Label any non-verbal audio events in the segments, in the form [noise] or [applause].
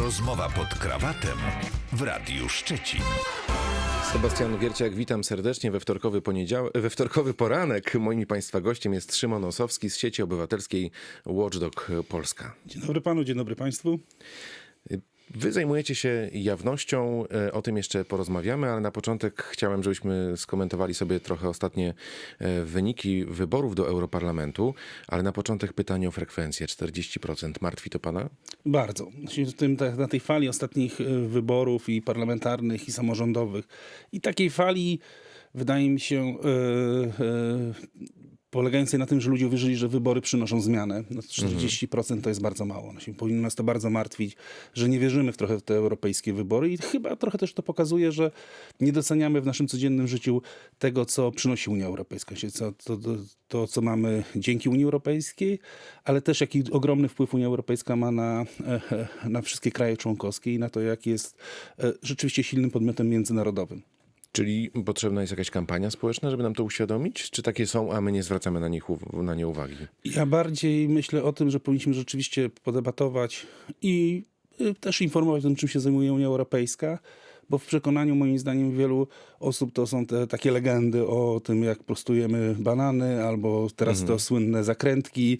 Rozmowa pod krawatem w Radiu Szczecin. Sebastian Wierciak, witam serdecznie we wtorkowy, poniedział- we wtorkowy poranek. Moim Państwa gościem jest Szymon Osowski z sieci obywatelskiej Watchdog Polska. Dzień dobry panu, dzień dobry państwu. Wy zajmujecie się jawnością, e, o tym jeszcze porozmawiamy, ale na początek chciałem, żebyśmy skomentowali sobie trochę ostatnie e, wyniki wyborów do Europarlamentu, ale na początek pytanie o frekwencję 40%. Martwi to Pana? Bardzo. Znaczy, tak, na tej fali ostatnich y, wyborów i parlamentarnych, i samorządowych, i takiej fali, wydaje mi się, y, y, polegającej na tym, że ludzie uwierzyli, że wybory przynoszą zmianę. No, 40% to jest bardzo mało. Znaczy, powinno nas to bardzo martwić, że nie wierzymy w trochę w te europejskie wybory i chyba trochę też to pokazuje, że nie doceniamy w naszym codziennym życiu tego, co przynosi Unia Europejska, co, to, to, to, co mamy dzięki Unii Europejskiej, ale też jaki ogromny wpływ Unia Europejska ma na, e, e, na wszystkie kraje członkowskie i na to, jak jest e, rzeczywiście silnym podmiotem międzynarodowym. Czyli potrzebna jest jakaś kampania społeczna, żeby nam to uświadomić? Czy takie są, a my nie zwracamy na, nich, na nie uwagi? Ja bardziej myślę o tym, że powinniśmy rzeczywiście podebatować i y, też informować o tym, czym się zajmuje Unia Europejska, bo w przekonaniu moim zdaniem wielu osób to są te takie legendy o tym, jak prostujemy banany, albo teraz to słynne zakrętki.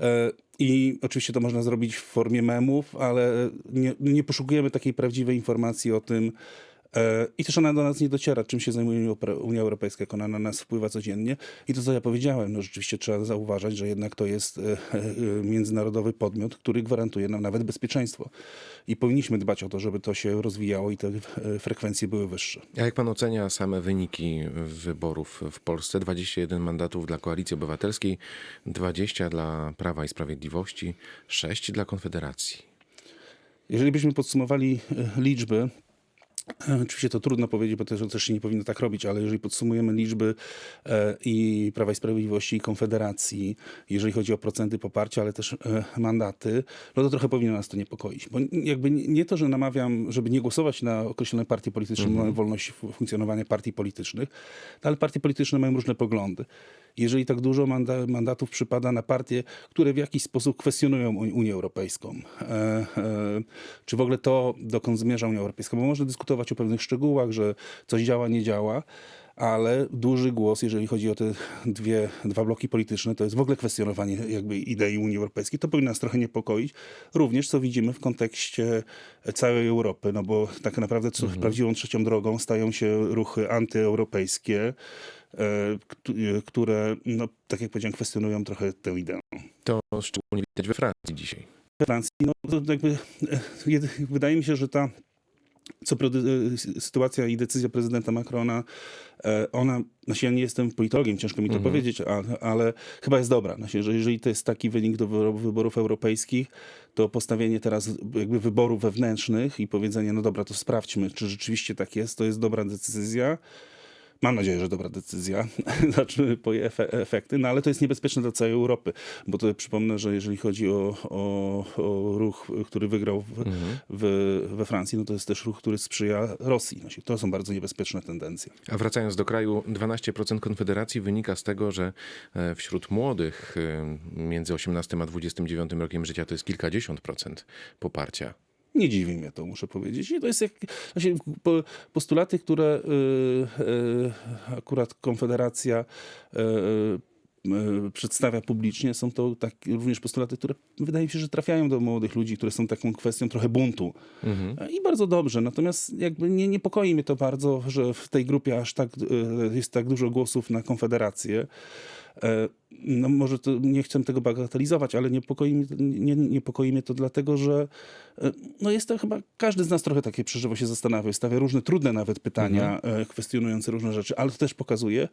E, I oczywiście to można zrobić w formie memów, ale nie, nie poszukujemy takiej prawdziwej informacji o tym, I też ona do nas nie dociera, czym się zajmuje Unia Europe- Unia Europejska, jak ona na nas wpływa codziennie. I to, co ja powiedziałem, no rzeczywiście trzeba zauważać, że jednak to jest e, e, międzynarodowy podmiot, który gwarantuje nam nawet bezpieczeństwo. I powinniśmy dbać o to, żeby to się rozwijało i te e, frekwencje były wyższe. A jak pan ocenia same wyniki wyborów w Polsce? 21 mandatów dla Koalicji Obywatelskiej, 20 dla Prawa i Sprawiedliwości, 6 dla Konfederacji. Jeżeli byśmy podsumowali e, liczby, e, oczywiście to trudno powiedzieć, bo też, też się nie powinno tak robić, ale jeżeli podsumujemy liczby e, i Prawa i Sprawiedliwości i Konfederacji, jeżeli chodzi o procenty poparcia, ale też e, mandaty, no to trochę powinno nas to niepokoić. Bo jakby nie to, że namawiam, żeby nie głosować na określone partie polityczne, bo mamy wolność fu- funkcjonowania partii politycznych, no ale partie polityczne mają różne poglądy. Jeżeli tak dużo manda- mandatów przypada na partie, które w jakiś sposób kwestionują Uni- Unię Europejską, e, e, czy w ogóle to, dokąd zmierza Unia Europejska, bo można dyskutować o pewnych szczegółach, że coś działa, nie działa, ale duży głos, jeżeli chodzi o te dwie, dwa bloki polityczne, to jest w ogóle kwestionowanie jakby idei Unii Europejskiej. To powinno nas trochę niepokoić. Również, co widzimy w kontekście całej Europy, no bo tak naprawdę co, prawdziwą trzecią drogą stają się ruchy antyeuropejskie, które, no, tak jak powiedziałem, kwestionują trochę tę ideę. To szczególnie widać we Francji dzisiaj. We Francji, no to jakby e, wydaje mi się, że ta co e, sytuacja i decyzja prezydenta Macrona, e, ona, znaczy ja nie jestem politologiem, ciężko mi to powiedzieć, ale, ale chyba jest dobra. Znaczy, że jeżeli to jest taki wynik do wyborów, wyborów europejskich, to postawienie teraz jakby wyborów wewnętrznych i powiedzenie, no dobra, to sprawdźmy, czy rzeczywiście tak jest, to jest dobra decyzja. Mam nadzieję, że dobra decyzja. [laughs] Zobaczymy po jej efe- efekty, no ale to jest niebezpieczne dla całej Europy, bo to przypomnę, że jeżeli chodzi o, o, o ruch, który wygrał w, w, we Francji, no to jest też ruch, który sprzyja Rosji. To są bardzo niebezpieczne tendencje. A wracając do kraju, 12% Konfederacji wynika z tego, że e, wśród młodych e, między 18 a 29 rokiem życia to jest kilkadziesiąt procent poparcia. Nie dziwi mnie to, muszę powiedzieć. I to jest jak, po, postulaty, które y, y, akurat Konfederacja y, przedstawia publicznie, są to tak, również postulaty, które wydaje mi się, że trafiają do młodych ludzi, które są taką kwestią trochę buntu. I bardzo dobrze. Natomiast jakby nie niepokoi mnie to bardzo, że w tej grupie aż tak jest tak dużo głosów na Konfederację. E, No może to nie chcę tego bagatelizować, ale niepokoi mnie, nie, niepokoi mnie to dlatego, że e, no jest to chyba, każdy z nas trochę takie przeżywo się zastanawia, stawia różne trudne nawet pytania, e, kwestionujące różne rzeczy, ale to też pokazuje,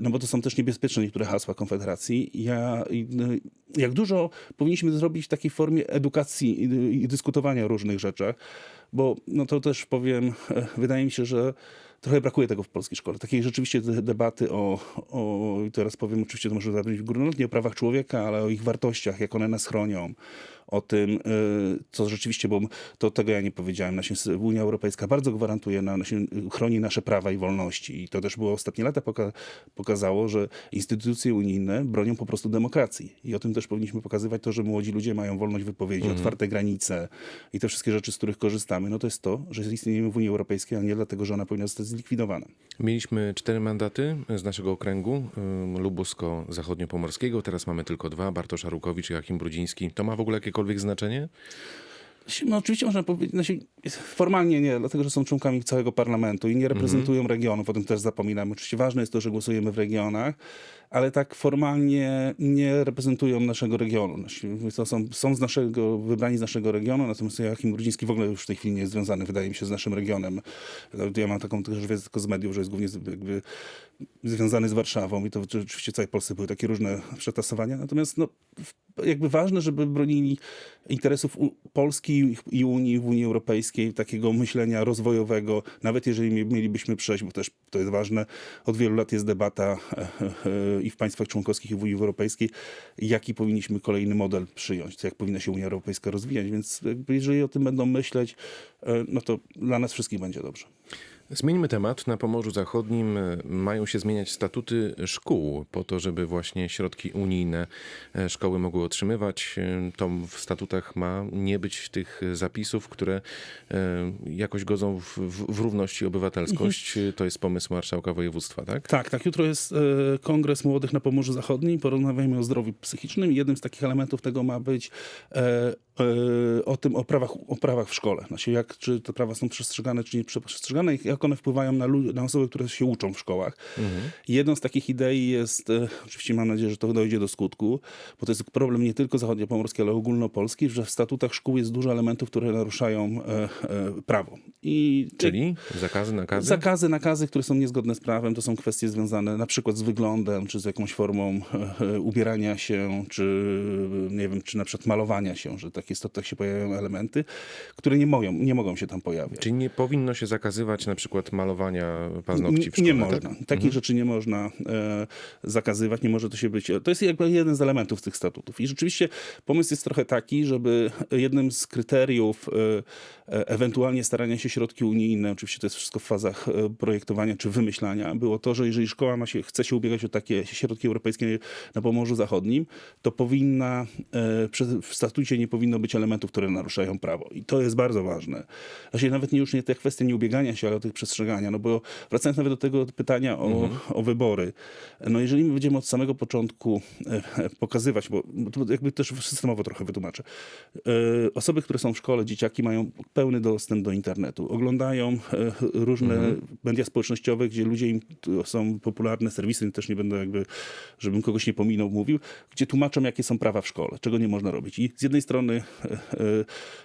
no bo to są też niebezpieczne niektóre hasła Konfederacji. Ja, no, jak dużo powinniśmy zrobić w takiej formie edukacji i, dyskutowania o różnych rzeczach, bo no to też powiem, wydaje mi się, że trochę brakuje tego w polskiej szkole. Takiej rzeczywiście de- debaty o, o i teraz powiem, oczywiście to może zabrzmieć górnolotnie, o prawach człowieka, ale o ich wartościach, jak one nas chronią, o tym, y, co rzeczywiście, bo to tego ja nie powiedziałem. Unia Europejska bardzo gwarantuje, nam, chroni nasze prawa i wolności. I to też było ostatnie lata poka pokazało, że instytucje unijne bronią po prostu demokracji. I o tym też powinniśmy pokazywać to, że młodzi ludzie mają wolność wypowiedzi, otwarte granice i te wszystkie rzeczy, z których korzystamy. No to jest to, że istniejemy w Unii Europejskiej, a nie dlatego, że ona powinna zostać Mieliśmy cztery mandaty z naszego okręgu lubusko-zachodniopomorskiego. Teraz mamy tylko dwa. Bartosz Arukowicz i Joachim Brudziński. To ma w ogóle jakiekolwiek znaczenie? No oczywiście można powiedzieć, znaczy, formalnie nie, dlatego że są członkami całego parlamentu i nie reprezentują regionów, o tym też zapominamy. Oczywiście ważne jest to, że głosujemy w regionach, ale tak formalnie nie reprezentują naszego regionu. Są, są z naszego, wybrani z naszego regionu, natomiast Joachim Brudziński w ogóle już w tej chwili nie jest związany, wydaje mi się, z naszym regionem. Ja mam taką też wiedzę tylko z mediów, że jest głównie jakby związany z Warszawą i to oczywiście w całej Polsce były takie różne przetasowania. Natomiast no, jakby ważne, żeby bronili interesów Polski i Unii w Unii Europejskiej, takiego myślenia rozwojowego, nawet jeżeli mi- mielibyśmy przejść, bo też to jest ważne, od wielu lat jest debata e, e, i w państwach członkowskich i w Unii Europejskiej, jaki powinniśmy kolejny model przyjąć, jak powinna się Unia Europejska rozwijać, więc jeżeli o tym będą myśleć, e, no to dla nas wszystkich będzie dobrze. Zmieńmy temat. Na Pomorzu Zachodnim e, mają się zmieniać statuty szkół po to, żeby właśnie środki unijne e, szkoły mogły otrzymywać. E, To w statutach ma nie być tych zapisów, które jakoś godzą w, w, w równość i obywatelskość. E, To jest pomysł marszałka województwa, tak? Tak, tak. Jutro jest Kongres Młodych na Pomorzu Zachodnim. Porozmawiamy o zdrowiu psychicznym jednym z takich elementów tego ma być o tym, o prawach, o prawach w szkole. Znaczy jak, czy te prawa są przestrzegane, czy nie przestrzegane i jak one wpływają na, lu- na osoby, które się uczą w szkołach. Jedną z takich idei jest, e, oczywiście mam nadzieję, że to dojdzie do skutku, bo to jest problem nie tylko zachodniopomorski, ale ogólnopolski, że w statutach szkół jest dużo elementów, które naruszają e, e, prawo. I Czyli zakazy, nakazy? Zakazy, nakazy, które są niezgodne z prawem, to są kwestie związane na przykład z wyglądem, czy z jakąś formą e, e, ubierania się, czy e, nie wiem, czy na przykład malowania się, że w takich istotach się pojawiają elementy, które nie, mogą, nie mogą się tam pojawiać. Czyli nie powinno się zakazywać na przykład malowania paznokci w szkole, nie można. Tak? Takich rzeczy nie można e, zakazywać, nie może to się być. To jest jakby jeden z elementów tych statutów. I rzeczywiście pomysł jest trochę taki, żeby jednym z kryteriów e, e, ewentualnie starania się środki unijne, oczywiście to jest wszystko w fazach e, projektowania czy wymyślania, było to, że jeżeli szkoła ma się, chce się ubiegać o takie środki europejskie na Pomorzu Zachodnim, to powinna, e, w statucie nie powinno być elementów, które naruszają prawo. I to jest bardzo ważne. Znaczy nawet nie już nie te kwestie nie ubiegania się, ale o tych przestrzegania. No bo wracając nawet do tego pytania o, o wybory. No jeżeli my będziemy od samego początku e, pokazywać, bo jakby też systemowo trochę wytłumaczę. E, Osoby, które są w szkole, dzieciaki mają pełny dostęp do internetu. Oglądają e, różne media społecznościowe, gdzie ludzie im są popularne serwisy, też nie będę jakby, żebym kogoś nie pominął, mówił, gdzie tłumaczą, jakie są prawa w szkole, czego nie można robić. I z jednej strony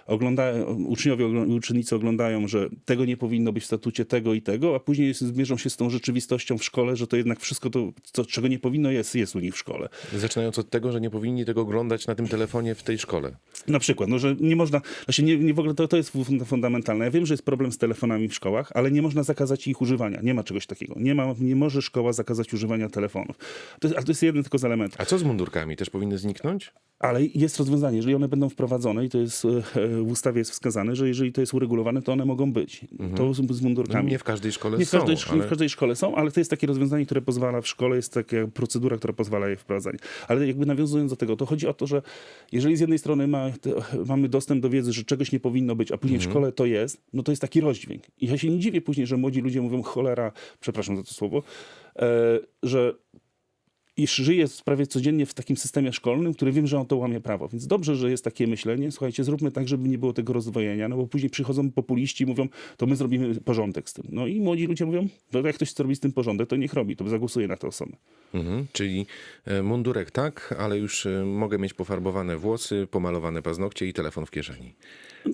oglądają, uczniowie, ogl- uczennicy oglądają, że tego nie powinno być w statucie tego i tego, a później zmierzą się z tą rzeczywistością w szkole, że to jednak wszystko to, co, czego nie powinno jest, jest u nich w szkole. Zaczynając od tego, że nie powinni tego oglądać na tym telefonie w tej szkole. Na przykład, no, że nie można, znaczy nie, nie w ogóle to, to jest fun- fundamentalne. Ja wiem, że jest problem z telefonami w szkołach, ale nie można zakazać ich używania. Nie ma czegoś takiego. Nie, ma, nie może szkoła zakazać używania telefonów. To ale to jest jeden tylko z elementów. A co z mundurkami? Też powinny zniknąć? Ale jest rozwiązanie, jeżeli one będą wprowadzone i to jest e, w ustawie jest wskazane, że jeżeli to jest uregulowane, to one mogą być. To z, mundurkami. Nie w każdej szkole Nie w są, każdej, szkole, ale... w każdej szkole są, ale to jest takie rozwiązanie, które pozwala w szkole, jest taka procedura, która pozwala je wprowadzać. Ale jakby nawiązując do tego, to chodzi o to, że jeżeli z jednej strony ma, mamy dostęp do wiedzy, że czegoś nie powinno być, a później w szkole to jest, no to jest taki rozdźwięk. I ja się nie dziwię później, że młodzi ludzie mówią cholera, przepraszam za to słowo, e, że i żyję prawie codziennie w takim systemie szkolnym, który wiem, że on to łamie prawo. Więc dobrze, że jest takie myślenie. Słuchajcie, zróbmy tak, żeby nie było tego rozdwojenia, no bo później przychodzą populiści i mówią, to my zrobimy porządek z tym. No i młodzi ludzie mówią, no jak ktoś chce robić z tym porządek, to niech robi, to zagłosuje na tę osobę. Mhm, czyli e, mundurek tak, ale już e, mogę mieć pofarbowane włosy, pomalowane paznokcie i telefon w kieszeni.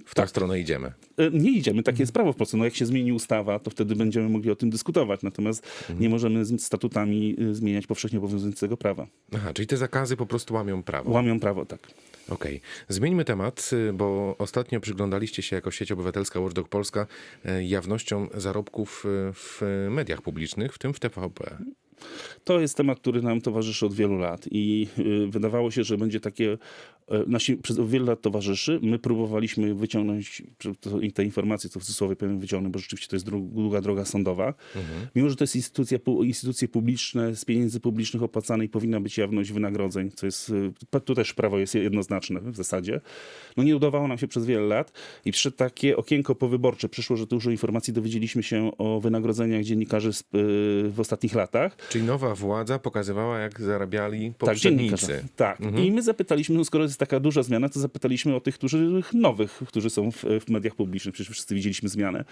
W tą stronę idziemy. E, Nie idziemy, takie jest prawo w Polsce. No jak się zmieni ustawa, to wtedy będziemy mogli o tym dyskutować. Natomiast nie możemy z statutami zmieniać powszechnie obowiązującego prawa. Aha, czyli te zakazy po prostu łamią prawo. Łamią prawo, tak. Okej. Zmieńmy temat, bo ostatnio przyglądaliście się jako sieć obywatelska Watchdog Polska e, jawnością zarobków y, w mediach publicznych, w tym w TVP. To jest temat, który nam towarzyszy od wielu lat i y, wydawało się, że będzie takie, y, nasi, przez wiele lat towarzyszy. My próbowaliśmy wyciągnąć te informacje, co w cudzysłowie powiem wyciągnąć, bo rzeczywiście to jest długa droga sądowa. Mimo, że to jest instytucja, instytucje publiczne, z pieniędzy publicznych opłacanej powinna być jawność wynagrodzeń, co jest, y, tu też prawo jest jednoznaczne w zasadzie. No nie udawało nam się przez wiele lat i przyszedł takie okienko powyborcze. Przyszło, że dużo informacji dowiedzieliśmy się o wynagrodzeniach dziennikarzy y, w ostatnich latach. Czyli nowa władza pokazywała, jak zarabiali Tak, poprzednicy. dziennikarze. Tak. I my zapytaliśmy, no skoro jest taka duża zmiana, to zapytaliśmy o tych, którzy nowych, którzy są w, w mediach publicznych. Przecież wszyscy widzieliśmy zmianę.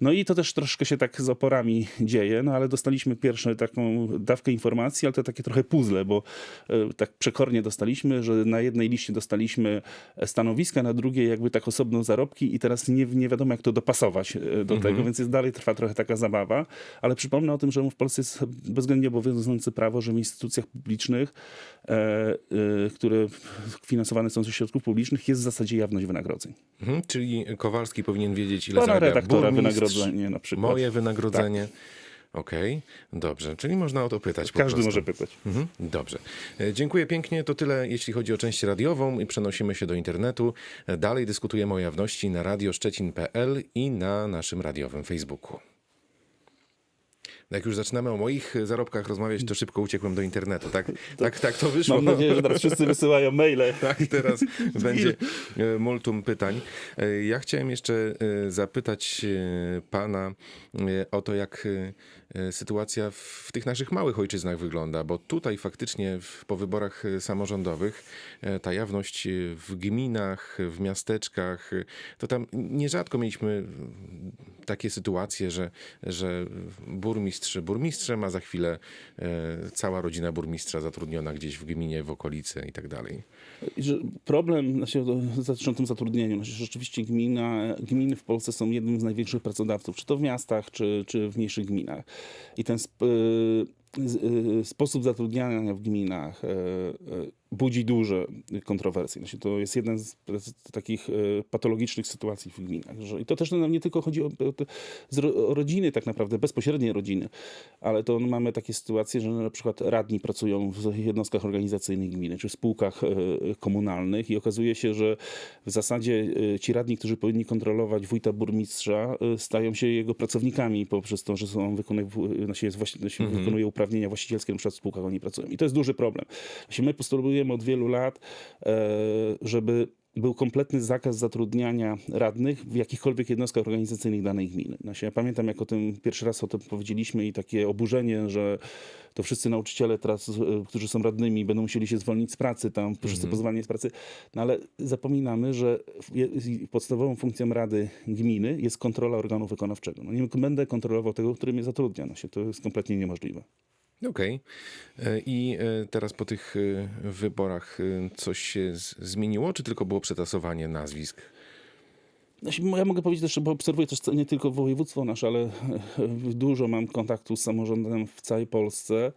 No i to też troszkę się tak z oporami [laughs] dzieje, no ale dostaliśmy pierwszą taką dawkę informacji, ale to takie trochę puzzle, bo e, tak przekornie dostaliśmy, że na jednej liście dostaliśmy stanowiska, na drugiej jakby tak osobno zarobki i teraz nie, nie wiadomo jak to dopasować e, do tego, więc jest, dalej trwa trochę taka zabawa, ale przypomnę o tym, że w Polsce jest bezwzględnie obowiązujące prawo, że w instytucjach publicznych, e, e, które finansowane są ze środków publicznych, jest w zasadzie jawność wynagrodzeń. Mhm, czyli Kowalski powinien wiedzieć, ile Pana zarabia redaktora burmistrz, wynagrodzenie na przykład. Moje wynagrodzenie. Okej, dobrze. Czyli można o to pytać. Każdy prostu. może pytać. Mhm, dobrze. E, Dziękuję pięknie. To tyle, jeśli chodzi o część radiową i przenosimy się do internetu. E, Dalej dyskutujemy o jawności na radioszczecin.pl i na naszym radiowym Facebooku. Jak już zaczynamy o moich zarobkach rozmawiać, to szybko uciekłem do internetu. Tak, tak, tak to wyszło. Mam nadzieję, że teraz wszyscy wysyłają maile. [laughs] Tak, teraz [laughs] będzie e, multum pytań. E, Ja chciałem jeszcze e, zapytać pana o to, jak sytuacja w, tych naszych małych ojczyznach wygląda, bo tutaj faktycznie po wyborach samorządowych ta jawność w gminach, w miasteczkach, to tam nierzadko mieliśmy takie sytuacje, że, że burmistrz burmistrzem, a za chwilę e, cała rodzina burmistrza zatrudniona gdzieś w gminie, w okolicy i tak dalej. Problem, znaczy, tym zatrudnieniu. Znaczy, rzeczywiście gmina, gminy w Polsce są jednym z największych pracodawców, czy to w miastach, czy, czy w mniejszych gminach. I ten sp, z- y, sposób zatrudniania w gminach budzi duże kontrowersje. Znaczy, to jest jeden z, takich y, patologicznych sytuacji w gminach. Że, I to też nam nie tylko chodzi o, o, o rodziny, tak naprawdę, bezpośrednie rodziny, ale to mamy takie sytuacje, że na przykład radni pracują w jednostkach organizacyjnych gminy, czy w spółkach e, komunalnych i okazuje się, że w zasadzie e, ci radni, którzy powinni kontrolować wójta burmistrza, e, stają się jego pracownikami poprzez to, że są wykonuje, znaczy jest znaczy wykonuje uprawnienia właścicielskie, na przykład w spółkach oni pracują. I to jest duży problem. Znaczy my postulujemy od wielu lat, e, żeby był kompletny zakaz zatrudniania radnych w jakichkolwiek jednostkach organizacyjnych danej gminy. Znaczy, ja pamiętam, jak o tym pierwszy raz o tym powiedzieliśmy i takie oburzenie, że to wszyscy nauczyciele teraz, e, którzy są radnymi, będą musieli się zwolnić z pracy, tam wszyscy pozwalni z pracy. No ale zapominamy, że podstawową funkcją Rady Gminy jest kontrola organu wykonawczego. No nie będę kontrolował tego, który mnie zatrudnia. No się, to jest kompletnie niemożliwe. Okej. E, I e, teraz po tych e, wyborach coś się zmieniło, czy tylko było przetasowanie nazwisk? Znaczy, Ja mogę powiedzieć też, bo obserwuję też nie tylko województwo nasze, ale dużo mam kontaktu z samorządem w całej Polsce.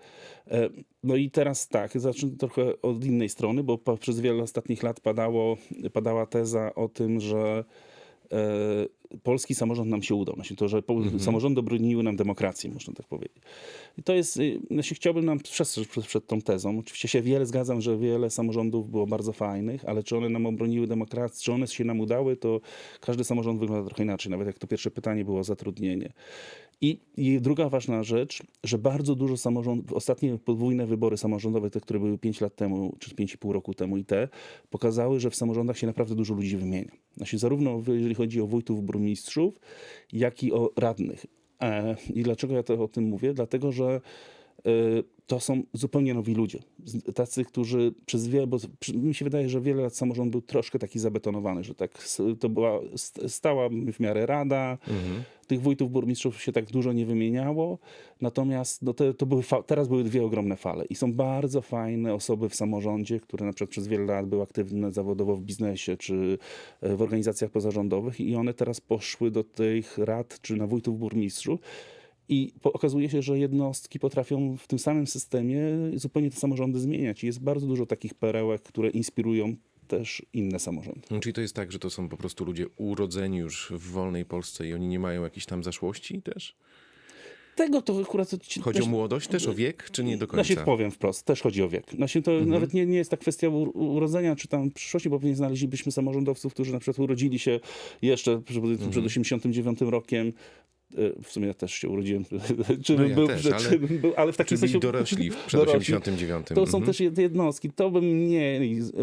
No i teraz tak, zacznę trochę od innej strony, bo przez wiele ostatnich lat padało, padała teza o tym, że polski samorząd nam się udał. Znaczy to, że po, samorządy broniły nam demokracji, można tak powiedzieć. I to jest, y, znaczy chciałbym nam przestrzec przed, przed tą tezą. Oczywiście się wiele zgadzam, że wiele samorządów było bardzo fajnych, ale czy one nam obroniły demokrację, czy one się nam udały, to każdy samorząd wygląda trochę inaczej. Nawet jak to pierwsze pytanie było o zatrudnienie. I, I druga ważna rzecz, że bardzo dużo samorządów, ostatnie podwójne wybory samorządowe, te, które były 5 lat temu, czy 5,5 roku temu i te, pokazały, że w samorządach się naprawdę dużo ludzi wymienia. Znaczy zarówno jeżeli chodzi o wójtów, burmistrzów, jak i o radnych. E, I dlaczego ja to o tym mówię? Dlatego, że e, to są zupełnie nowi ludzie. Tacy, którzy przez wiele, bo mi się wydaje, że wiele lat samorząd był troszkę taki zabetonowany, że tak to była st- stała w miarę rada, tych wójtów, burmistrzów się tak dużo nie wymieniało, natomiast no te, to były teraz były dwie ogromne fale i są bardzo fajne osoby w samorządzie, które na przykład przez wiele lat były aktywne zawodowo w biznesie czy e, w organizacjach pozarządowych i one teraz poszły do tych rad czy na wójtów, burmistrzów i okazuje się, że jednostki potrafią w tym samym systemie zupełnie te samorządy zmieniać. I jest bardzo dużo takich perełek, które inspirują też inne samorządy. No, Czyli to jest tak, że to są po prostu ludzie urodzeni już w wolnej Polsce i oni nie mają jakichś tam zaszłości też? Tego to akurat... Chodzi o też- młodość też, o wiek, czy nie do No się końca? powiem wprost, też chodzi o wiek. Znaczy, to nawet nie, nie jest ta kwestia urodzenia czy tam przyszłości, bo pewnie znaleźlibyśmy samorządowców, którzy na przykład urodzili się jeszcze przed, przed 89 rokiem. E, W sumie ja też się urodziłem, [laughs] czy No ja był, też, ale- był, ale w takim sensie... dorośli przed dorośli. 89? To są Mhm. też jed- jednostki. To bym nie,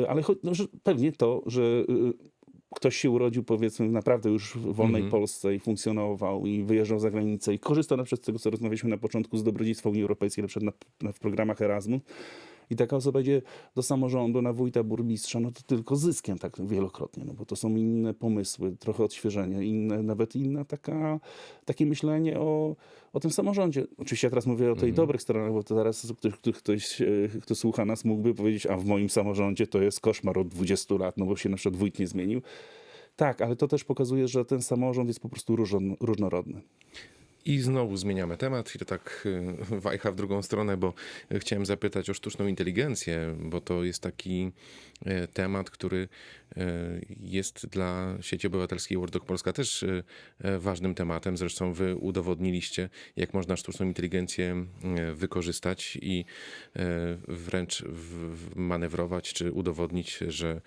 ale cho- no, pewnie to, że y, ktoś się urodził powiedzmy naprawdę już w wolnej Mhm. Polsce i funkcjonował i wyjeżdżał za granicę i korzystał na przykład z tego, co rozmawialiśmy na początku z dobrodziejstwa Unii Europejskiej, na przykład na, na, w programach Erasmus. I taka osoba idzie do samorządu na wójta, burmistrza, no to tylko zyskiem tak wielokrotnie, no bo to są inne pomysły, trochę odświeżenie, inne, nawet inna taka, takie myślenie o, o tym samorządzie. Oczywiście ja teraz mówię o tej dobrych stronach, bo to zaraz ktoś, ktoś, e, kto słucha nas mógłby powiedzieć, a w moim samorządzie to jest koszmar od 20 lat, no bo się na przykład wójt nie zmienił. Tak, ale to też pokazuje, że ten samorząd jest po prostu różno, różnorodny. I znowu zmieniamy temat i to tak y, wajcha w drugą stronę, bo chciałem zapytać o sztuczną inteligencję, bo to jest taki y, temat, który y, jest dla sieci obywatelskiej Wordok Polska też ważnym tematem. Zresztą wy udowodniliście, jak można sztuczną inteligencję wykorzystać i wręcz manewrować czy udowodnić, że,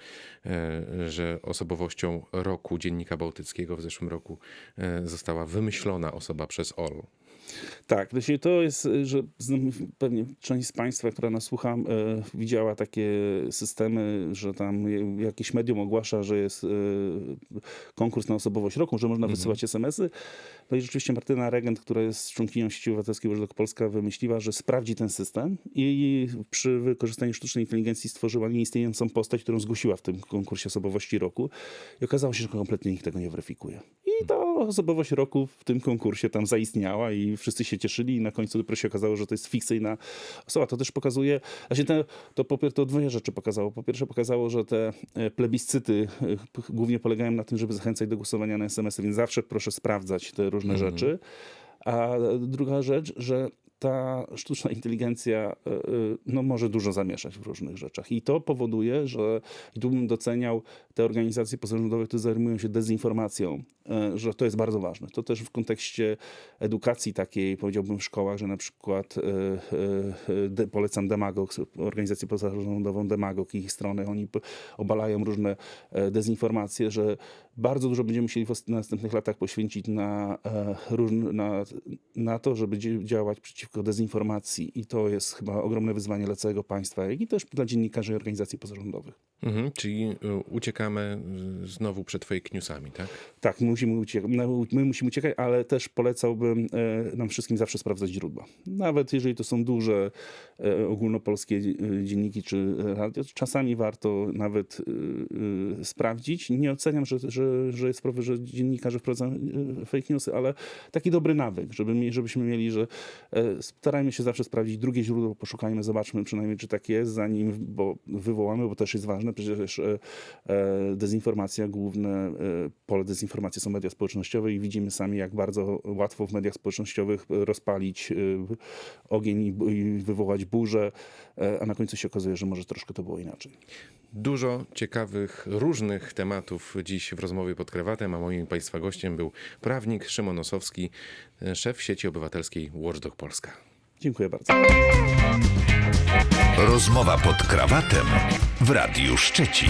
że osobowością roku Dziennika Bałtyckiego w zeszłym roku została wymyślona osoba przez all. Tak, znaczy to jest, y, że pewnie część z Państwa, która nas słucha, e, widziała takie systemy, że tam jakieś medium ogłasza, że jest e, konkurs na osobowość roku, że można wysyłać SMS-y. No i rzeczywiście Martyna Regent, która jest członkinią sieci obywatelskiej Watchdog Polska, wymyśliła, że sprawdzi ten system i przy wykorzystaniu sztucznej inteligencji stworzyła nieistniejącą postać, którą zgłosiła w tym konkursie osobowości roku. I okazało się, że kompletnie nikt tego nie weryfikuje. I ta osobowość roku w tym konkursie tam zaistniała i wszyscy się cieszyli i na końcu dopiero się okazało, że to jest fikcyjna osoba. To też pokazuje, właśnie te, to, po to dwie rzeczy pokazało. Po pierwsze pokazało, że te e, plebiscyty e, głównie polegają na tym, żeby zachęcać do głosowania na SMS-y, więc zawsze proszę sprawdzać te różne rzeczy. A druga rzecz, że ta sztuczna inteligencja e, e, no, może dużo zamieszać w różnych rzeczach. I to powoduje, że i tu bym doceniał te organizacje pozarządowe, które zajmują się dezinformacją, e, że to jest bardzo ważne. To też w kontekście edukacji takiej, powiedziałbym w szkołach, że na przykład de, polecam Demagog, organizację pozarządową Demagog i ich strony, oni obalają różne dezinformacje, że bardzo dużo będziemy musieli w następnych latach poświęcić na, e, na, na to, żeby działać przeciwko dezinformacji i to jest chyba ogromne wyzwanie dla całego państwa, jak i też dla dziennikarzy i organizacji pozarządowych. Mhm, czyli y, uciekamy y, znowu przed fake newsami, tak? Tak, my musimy, uciekać, my musimy uciekać, ale też polecałbym e, nam wszystkim zawsze sprawdzać źródła. Nawet jeżeli to są duże e, ogólnopolskie e, dzienniki czy radio, czasami warto nawet e, e, sprawdzić. Nie oceniam, że, że, że jest sprawy, że dziennikarze wprowadzają e, fake newsy, ale taki dobry nawyk, żeby, żebyśmy mieli, że e, starajmy się zawsze sprawdzić drugie źródło, poszukajmy, zobaczmy przynajmniej, czy tak jest, zanim bo wywołamy, bo też jest ważne, przecież e, dezinformacja, główne pole dezinformacji są media społecznościowe i widzimy sami, jak bardzo łatwo w mediach społecznościowych rozpalić ogień i, wywołać burzę, a na końcu się okazuje, że może troszkę to było inaczej. Dużo ciekawych, różnych tematów dziś w rozmowie pod krewatem, a moim Państwa gościem był prawnik Szymon Osowski, szef sieci obywatelskiej Watchdog Polska. Dziękuję bardzo. Rozmowa pod krawatem w Radiu Szczecin.